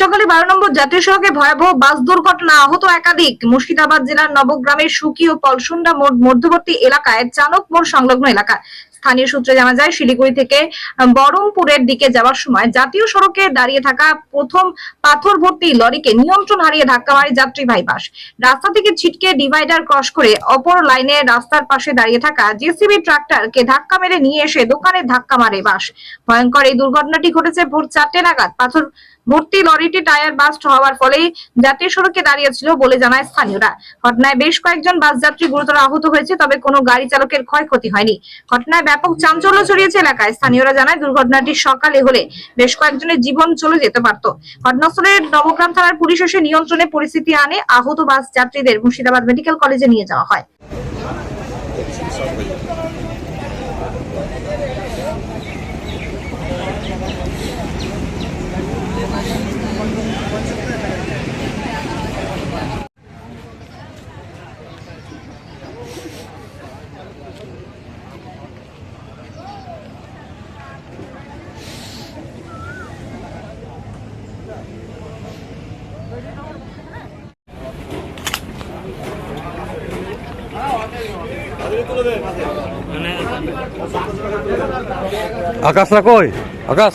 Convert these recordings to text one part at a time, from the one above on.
সকালে বারো নম্বর জাতীয় সড়কে ভয়াবহ বাস দুর্ঘটনা আহত একাধিক। মুর্শিদাবাদ জেলার নবগ্রামের সুকি ও পলসুন্ডা মোড় মধ্যবর্তী এলাকায় চানক মোড় সংলগ্ন এলাকা। স্থানীয় সূত্রে জানা যায়, শিলিগুড়ি থেকে বরমপুরের দিকে যাওয়ার সময় জাতীয় সড়কে দাঁড়িয়ে থাকা প্রথম পাথর ভর্তি লরিকে নিয়ন্ত্রণ হারিয়ে ধাক্কা মারে যাত্রীবাহী বাস রাস্তা থেকে ছিটকে ডিভাইডার ক্রস করে অপর লাইনে রাস্তার পাশে দাঁড়িয়ে থাকা জেসিবি ট্রাক্টরকে ধাক্কা মেরে নিয়ে এসে দোকানে ধাক্কা মারে বাস। ভয়ঙ্কর এই দুর্ঘটনাটি ঘটেছে ভোর চারটে নাগাদ। পাথর ভর্তি লরিটি টায়ার বাস্ট হওয়ার ফলেই জাতীয় সড়কে দাঁড়িয়েছিল বলে জানায় স্থানীয়রা। ঘটনায় বেশ কয়েকজন বাস যাত্রী গুরুতর আহত হয়েছে, তবে কোনো গাড়ি চালকের ক্ষয়ক্ষতি হয়নি। ঘটনায় ব্যাপক চাঞ্চল্য ছড়িয়েছে এলাকায়। স্থানীয়রা জানায় দুর্ঘটনাটি সকালে হলে বেশ কয়েকজনের জীবন চলে যেতে পারত। ঘটনাস্থলে নবগ্রাম থানার পুলিশ এসে নিয়ন্ত্রণে পরিস্থিতি আনে, আহত বাস যাত্রীদের মুর্শিদাবাদ মেডিকেল কলেজে নিয়ে যাওয়া হয়। আকাশ না কই? আকাশ।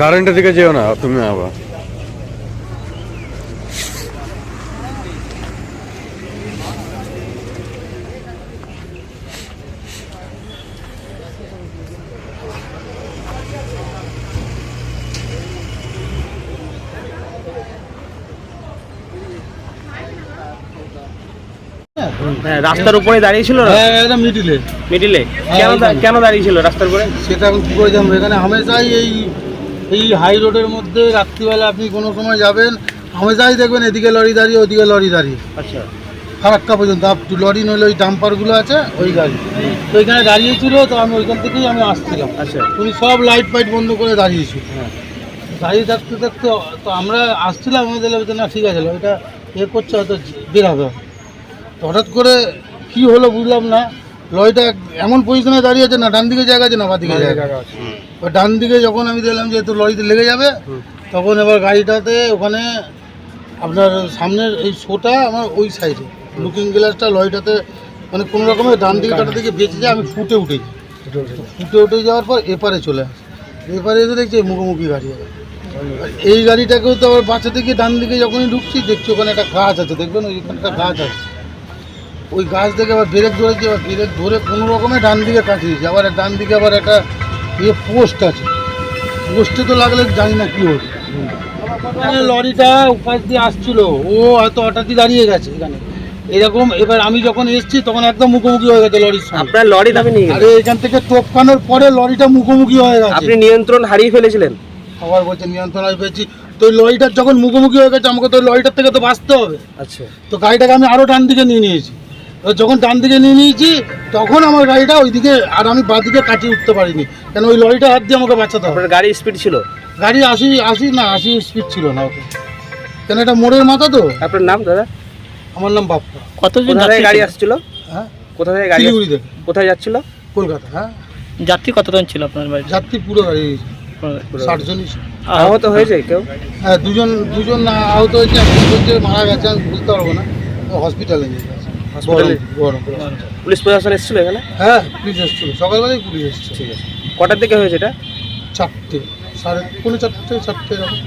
কারেন্টের দিকে যেও না তুমি আবার। হ্যাঁ রাস্তার উপরে দাঁড়িয়ে ছিল হ্যাঁ একদম মিডিলে মিডিলে হ্যাঁ, কেন কেন দাঁড়িয়ে ছিল রাস্তার উপরে? সেটা এখন কী করে জানব? এখানে হামেশাই এই এই হাই রোডের মধ্যে রাত্রিবেলা আপনি কোনো সময় যাবেন হামেশাই দেখবেন এদিকে লরি দাঁড়িয়ে ওদিকে লরি দাঁড়িয়ে। আচ্ছা। ফারাক্কা পর্যন্ত লরি নইলে ওই ডাম্পারগুলো আছে ওই গাড়ি। তো এখানে দাঁড়িয়েছিল তো আমি ওইখান থেকেই আমি আসছিলাম। আচ্ছা। উনি সব লাইট ফাইট বন্ধ করে দাঁড়িয়েছিল। হ্যাঁ। দাঁড়িয়ে থাকতে থাকতে তো আমরা আসছিলাম আমাদের লেগে না ঠিক আছে এটা এ করছে হয়তো বেরাবে তো হঠাৎ করে কি হলো বুঝলাম না। লরিটা এমন পজিশনে দাঁড়িয়ে আছে না ডান দিকে জায়গা আছে না বা দিকে জায়গা? আছে। এবার ডান দিকে যখন আমি দেখলাম যে তো লরিতে লেগে যাবে তখন এবার গাড়িটাতে ওখানে আপনার সামনের এই শোটা আমার ওই সাইডে লুকিং গ্লাসটা লরিটাতে মানে কোনো রকমের ডান দিকে কাটা দিকে বেঁচে যায় আমি ফুটে উঠেছি। ফুটে উঠে যাওয়ার পর এপারে চলে আসে। এপারে এসে দেখছি মুখোমুখি গাড়ি। এই গাড়িটাকেও তো আবার বাঁচা থেকে ডান দিকে যখনই ঢুকছি দেখছি ওখানে একটা গাছ আছে দেখবেন ওইখানে একটা গাছ আছে। ওই গাছ থেকে আবার ব্রেক ধরেছি আবার ব্রেক ধরে কোনো রকমে ডান দিকে কাটিয়েছি। আবার ডান দিকে আবার একটা ইয়ে পোস্ট আছে। পোস্টে তো লাগলে জানি না কী হচ্ছে। লরিটা উপাস দিয়ে আসছিল। ও হয়তো হঠাৎই দাঁড়িয়ে গেছে এখানে। এরকম এবার আমি যখন এসেছি তখন একদম মুখোমুখি হয়ে গেছে লরির সঙ্গে। আপনার লরি দাবি নিয়ে আরে এখান থেকে টোপকানোর পরে লরিটা মুখোমুখি হয়ে গেছে। আপনি নিয়ন্ত্রণ হারিয়ে ফেলেছিলেন? আবার বলছে নিয়ন্ত্রণ আমি ফেলেছি। তো ওই লরিটার যখন মুখোমুখি হয়ে গেছে আমাকে তো ওই লরিটার থেকে তো বাঁচতে হবে। আচ্ছা। তো গাড়িটাকে আমি আরও ডান দিকে নিয়ে নিয়েছি। যখন ডান দিকে নিয়ে নিয়েছি তখন আমার গাড়িটা ওইদিকে আর আমি বাঁ দিকে কাটিয়ে উঠতে পারিনি। কেন ওই লরিটা হাত দিয়ে আমাকে বাঁচাতে হবে। গাড়ি স্পিড ছিল? গাড়ি আশি আশি না আশি স্পিড ছিল না ওকে। কেন এটা মোড়ের মাথা তো? আপনার নাম দাদা? আমার নাম বাপ্পা। কতজন গাড়ি ছিল? আসছিল? হ্যাঁ? কোথা থেকে গাড়ি শিলিগুড়ি? থেকে। কোথায় যাচ্ছিল? কলকাতা হ্যাঁ। যাত্রী কতজন ছিল আপনার বাড়িতে? যাত্রী পুরো গাড়ি ষাট জনই। আহত হয়েছে কেউ? হ্যাঁ দুজন দুজন না আহত হয়েছে মারা গেছে আমি বুঝতে পারব না। হসপিটালে নিয়ে হসপিটালে? বহরমপুর। পুলিশ প্রশাসন এসেছিল এখানে? হ্যাঁ পুলিশ এসেছিল। সকালবেলায় পুলিশ এসেছে ঠিক আছে। কটার দিকে হয়েছে এটা? চারটে সাড়ে পৌনে চারটে চারটে এরকম।